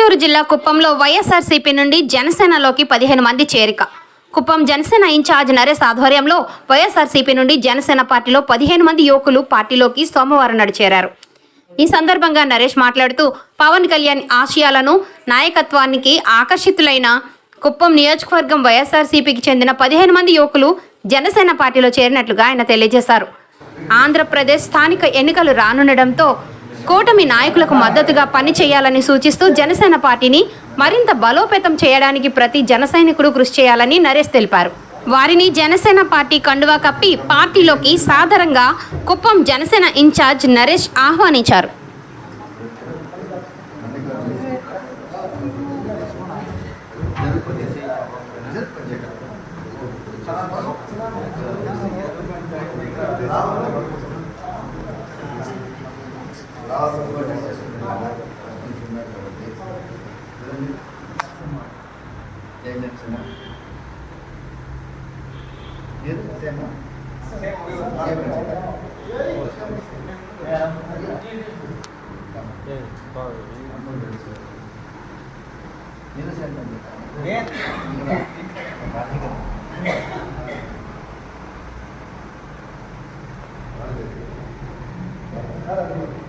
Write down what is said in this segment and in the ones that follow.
చిత్తూరు జిల్లా కుప్పంలో వైఎస్ఆర్సీపీ నుండి జనసేనలోకి పదిహేను మంది చేరిక. కుప్పం జనసేన ఇన్ఛార్జ్ నరేష్ ఆధ్వర్యంలో వైఎస్ఆర్సీపీ నుండి జనసేన పార్టీలో పదిహేను మంది యువకులు పార్టీలోకి సోమవారం నాడు చేరారు. ఈ సందర్భంగా నరేష్ మాట్లాడుతూ పవన్ కళ్యాణ్ ఆశయాలను నాయకత్వానికి ఆకర్షితులైన కుప్పం నియోజకవర్గం వైఎస్ఆర్సీపీకి చెందిన పదిహేను మంది యువకులు జనసేన పార్టీలో చేరినట్లుగా ఆయన తెలియజేశారు. ఆంధ్రప్రదేశ్ స్థానిక ఎన్నికలు రానుండడంతో కూటమి నాయకులకు మద్దతుగా పనిచేయాలని సూచిస్తూ జనసేన పార్టీని మరింత బలోపేతం చేయడానికి ప్రతి జన సైనికుడు కృషి చేయాలని నరేష్ తెలిపారు. వారిని జనసేన పార్టీ కండువా కప్పి పార్టీలోకి సాధారణంగా కుప్పం జనసేన ఇన్ఛార్జ్ నరేష్ ఆహ్వానించారు. మీరు ఇంకొంచెం మంది కన్నీ కొద్దిగా టైం ఇవ్వాలి. ఏయ్, రా, ఏయ్. ఫోటో కొంచెం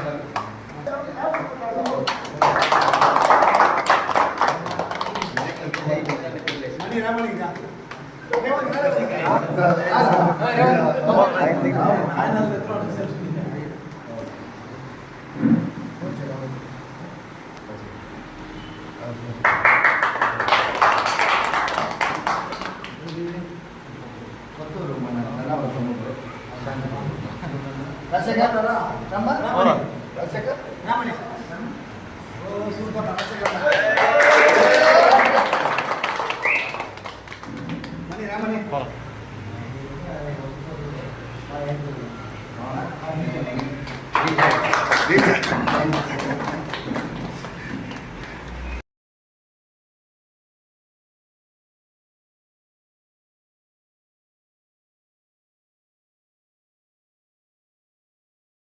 రాజశేఖర్ రా, రమ్మా. రాజశేఖర్. ఓ, సూపర్ రాజశేఖర్. Thank you.